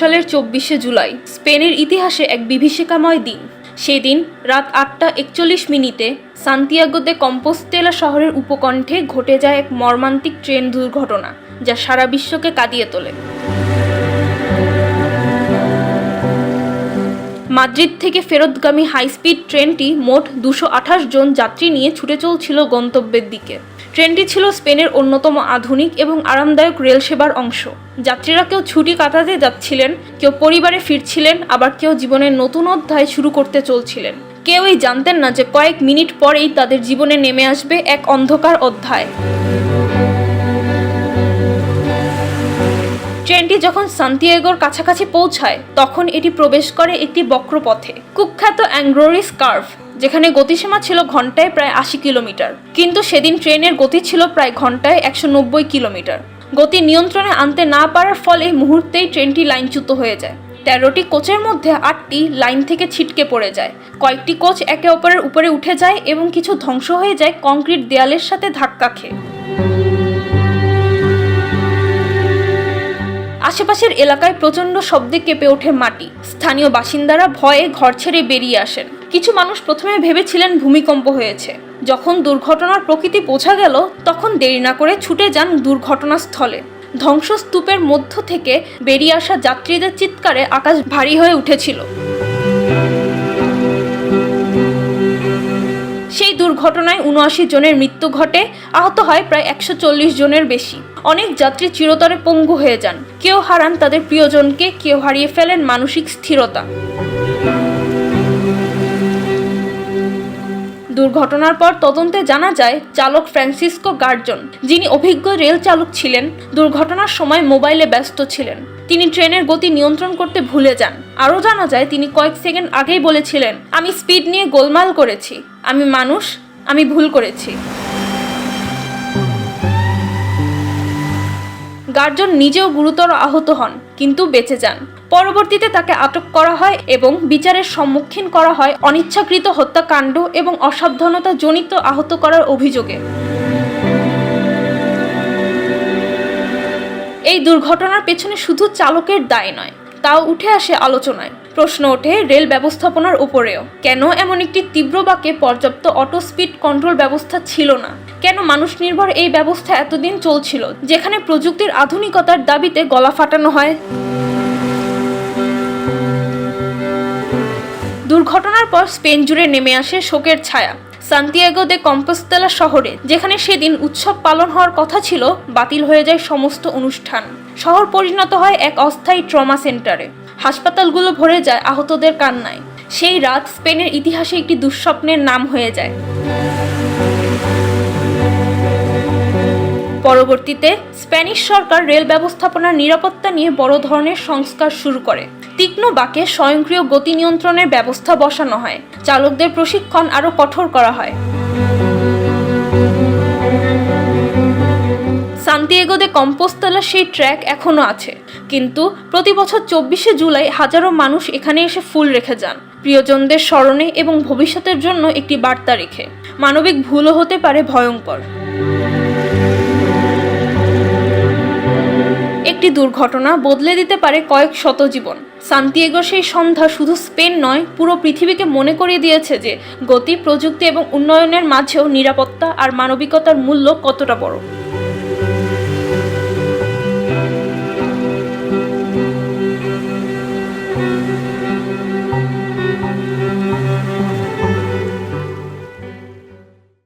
সালের চব্বিশে জুলাই, স্পেনের ইতিহাসে এক বিভীষিকাময় দিন। সেই দিন রাত আটটা একচল্লিশ মিনিটে সান্তিয়াগোতে কম্পোস্টেলা শহরের উপকণ্ঠে ঘটে যায় এক মর্মান্তিক ট্রেন দুর্ঘটনা, যা সারা বিশ্বকে কাঁদিয়ে তোলে। মাদ্রিদ থেকে ফেরতগামী হাইস্পিড ট্রেনটি মোট দুশো জন যাত্রী নিয়ে ছুটে চলছিল গন্তব্যের দিকে। ট্রেনটি ছিল স্পেনের অন্যতম আধুনিক এবং আরামদায়ক রেল সেবার অংশ। যাত্রীরা কেউ ছুটি কাটাতে যাচ্ছিলেন, কেউ পরিবারে ফিরছিলেন, আবার কেউ জীবনের নতুন অধ্যায় শুরু করতে চলছিলেন। কেউই জানতেন না যে কয়েক মিনিট পরেই তাদের জীবনে নেমে আসবে এক অন্ধকার অধ্যায়। ট্রেনটি যখন সান্তিয়াগোর কাছাকাছি পৌঁছায়, তখন এটি প্রবেশ করে একটি বক্রপথে। কুখ্যাত অ্যাংগ্রোরিস কার্ভ যেখানে গতিসীমা ছিল ঘন্টায় প্রায় আশি কিলোমিটার। কিন্তু সেদিন ট্রেনের গতি ছিল প্রায় ঘন্টায় একশো নব্বই কিলোমিটার। গতি নিয়ন্ত্রণে আনতে না পারার ফলে মুহূর্তেই ট্রেনটি লাইনচ্যুত হয়ে যায়। তেরোটি কোচের মধ্যে আটটি লাইন থেকে ছিটকে পড়ে যায়। কয়েকটি কোচ একে অপরের উপরে উঠে যায় এবং কিছু ধ্বংস হয়ে যায় কংক্রিট দেয়ালের সাথে ধাক্কা খেয়ে। আশেপাশের এলাকায় প্রচণ্ড শব্দে কেঁপে ওঠে মাটি। স্থানীয় বাসিন্দারা ভয়ে ঘর ছেড়ে বেরিয়ে আসেন। কিছু মানুষ প্রথমে ভেবেছিলেন ভূমিকম্প হয়েছে। যখন দুর্ঘটনার প্রকৃতি বোঝা গেল, তখন দেরি না করে ছুটে যান দুর্ঘটনাস্থলে। ধ্বংসস্তূপের মধ্য থেকে বেরিয়ে আসা যাত্রীদের চিৎকারে আকাশ ভারী হয়ে উঠেছিল। সেই দুর্ঘটনায় উনআশি জনের মৃত্যু ঘটে, আহত হয় প্রায় একশো চল্লিশ জনের বেশি। অনেক যাত্রী চিরতরে পঙ্গু হয়ে যান। কেউ হারান তাদের প্রিয়জনকে, কেউ হারিয়ে ফেলেন মানসিক স্থিরতা। দুর্ঘটনার পর তদন্তে জানা যায়, চালক ফ্রান্সিসকো গার্জন যিনি অভিজ্ঞ রেল চালক ছিলেন, দুর্ঘটনার সময় মোবাইলে ব্যস্ত ছিলেন। তিনি ট্রেনের গতি নিয়ন্ত্রণ করতে ভুলে যান। আরও জানা যায়, তিনি কয়েক সেকেন্ড আগেই বলেছিলেন, আমি স্পিড নিয়ে গোলমাল করেছি। আমি মানুষ, আমি ভুল করেছি। গার্জন নিজেও গুরুতর আহত হন, কিন্তু বেঁচে যান। পরবর্তীতে তাকে আটক করা হয় এবং বিচারের সম্মুখীন করা হয় অনিচ্ছাকৃত হত্যাকাণ্ড এবং অসাবধানতা জনিত আহত করার অভিযোগে। এই দুর্ঘটনার পেছনে শুধু চালকের দায় নয়, তাও উঠে আসে আলোচনায়। প্রশ্ন ওঠে রেল ব্যবস্থাপনার উপরেও, কেন এমন একটি তীব্র বাকে পর্যাপ্ত অটো স্পিড কন্ট্রোল ব্যবস্থা ছিল না? কেন মানুষ নির্ভর এই ব্যবস্থা এতদিন চলছিল, যেখানে প্রযুক্তির আধুনিকতার দাবিতে গলা ফাটানো হয়? দুর্ঘটনার পর স্পেন জুড়ে নেমে আসে শোকের ছায়া। সান্তিয়াগো দে কম্পোস্তেলা শহরে, যেখানে সেদিন উৎসব পালন হওয়ার কথা ছিল, বাতিল হয়ে যায় সমস্ত অনুষ্ঠান। শহর পরিণত হয় এক অস্থায়ী ট্রমা সেন্টারে। হাসপাতালগুলো ভরে যায় আহতদের কান্নায়। সেই রাত স্পেনের ইতিহাসে একটি দুঃস্বপ্নের নাম হয়ে যায়। পরবর্তীতে স্প্যানিশ সরকার রেল ব্যবস্থাপনার নিরাপত্তা নিয়ে বড় ধরনের সংস্কার শুরু করে। তীক্ষ্ণ বাকে স্বয়ংক্রিয় গতি নিয়ন্ত্রণের ব্যবস্থা বসানো হয়। চালকদের প্রশিক্ষণ আরও কঠোর করা হয়। সান্তিয়াগো দে কম্পোস্তলা সেই ট্র্যাক এখনও আছে। কিন্তু প্রতি বছর চব্বিশে জুলাই হাজারো মানুষ এখানে এসে ফুল রেখে যান। প্রিয়জনদের স্মরণে এবং ভবিষ্যতের জন্য একটি বার্তা রেখে। মানবিক ভুলও হতে পারে ভয়ঙ্কর। একটি দুর্ঘটনা বদলে দিতে পারে কয়েক শত জীবন। সান্তিয়াগোর সেই সন্ধ্যা শুধু স্পেন নয়, পুরো পৃথিবীকে মনে করিয়ে দিয়েছে যে গতি, প্রযুক্তি এবং উন্নয়নের মাঝেও নিরাপত্তা আর মানবিকতার মূল্য কতটা বড়।